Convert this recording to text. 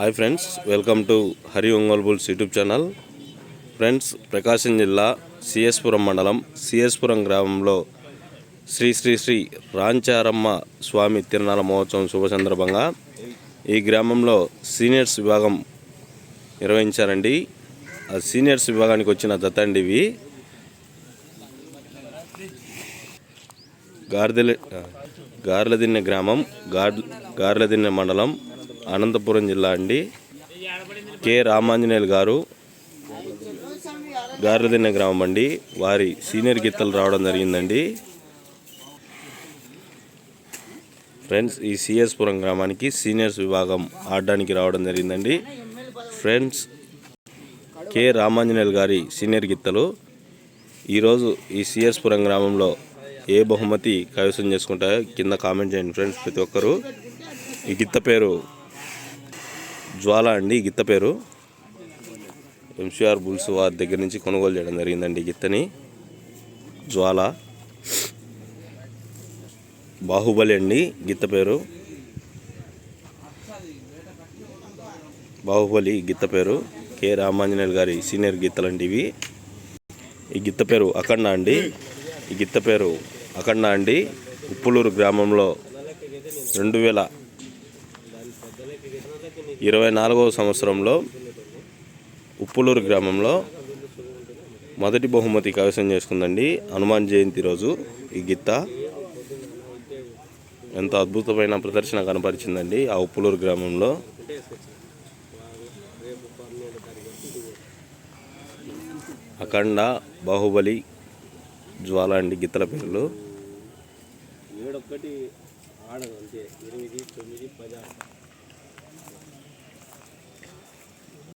Hi friends welcome to Hari Ongole bulls YouTube channel. Friends Prakasam జిల్లా సిఎస్పురం మండలం సిఎస్పురం గ్రామంలో శ్రీ శ్రీ శ్రీ రాంచారమ్మ స్వామి తిరునాళ మహోత్సవం శుభ సందర్భంగా ఈ గ్రామంలో సీనియర్స్ విభాగం నిర్వహించారండి. ఆ సీనియర్స్ విభాగానికి వచ్చిన దత్తండి ఇవి. గార్దెల గార్లదిన్నె గ్రామం గార్ గార్లదిన్నె మండలం అనంతపురం జిల్లా అండి. కె. రామాంజనేయులు గారు గారుదిన్న గ్రామం అండి. వారి సీనియర్ గిత్తలు రావడం జరిగిందండి. ఫ్రెండ్స్ ఈ సిఎస్పురం గ్రామానికి సీనియర్స్ విభాగం ఆడడానికి రావడం జరిగిందండి. Friends K. రామాంజనేయులు గారి సీనియర్ గిత్తలు ఈరోజు ఈ సిఎస్పురం గ్రామంలో ఏ బహుమతి కైవసం చేసుకుంటాయో కింద కామెంట్ చేయండి ఫ్రెండ్స్ ప్రతి ఒక్కరు. ఈ గిత్త పేరు జ్వాల అండి ఈ గిత్త పేరు. ఎంసీఆర్ బుల్స్ వారి దగ్గర నుంచి కొనుగోలు చేయడం జరిగిందండి గిత్తని. జ్వాల. బాహుబలి అండి గిత్త పేరు. బాహుబలి గిత్త పేరు. కె రామాంజనేయులు గారి సీనియర్ గీతలండి ఇవి. ఈ గిత్త పేరు అఖండ అండి. ఈ గిత్త పేరు అఖండ అండి. ఉప్పులూరు గ్రామంలో రెండు వేల ఇరవై నాలుగవ సంవత్సరంలో ఉప్పులూరు గ్రామంలో మొదటి బహుమతి కవసం చేసుకుందండి హనుమాన్ జయంతి రోజు ఈ గిత్త. ఎంత అద్భుతమైన ప్రదర్శన కనపరిచిందండి ఆ ఉప్పులూరు గ్రామంలో. అఖండ బాహుబలి జ్వాల అండి గిత్తల పేర్లు. ఏడొక్కటి ఆడదు అంతే. ఎనిమిది తొమ్మిది పది